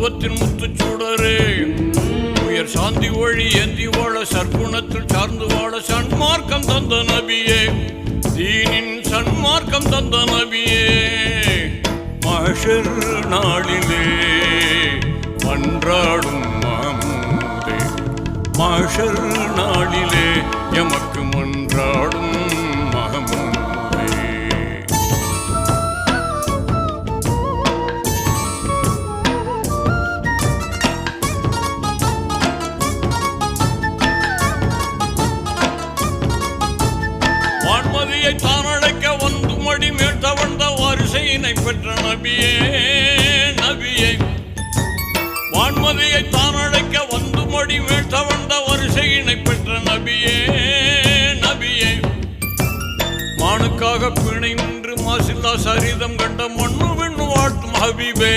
மருத்துவத்தின் முத்துச்சூடரே உயர் சாந்தி ஒழி ஏந்தி வாழ சற்குணத்தில் சார்ந்து வாழ சன்மார்க்கம் தந்த நபியே. தீனின் சன்மார்க்கம் தந்த நபியே. மகர் நாளிலே மன்றாடும் மாமூதே. நாளிலே வான்மதியை தான் அழைக்க வந்து மடி மேட்ட வந்த வரிசையினை பெற்ற நபியே நபியே. வான்மதியை தான் அழைக்க வந்து மடி மேட்ட வந்த வரிசையினை பெற்ற நபியே நபியே. மானுக்காக பிணை நின்று மாசில்லா சரிதம் கண்ட மண்ணு விண்ணு வாழ்த்தும் ஹபீபே.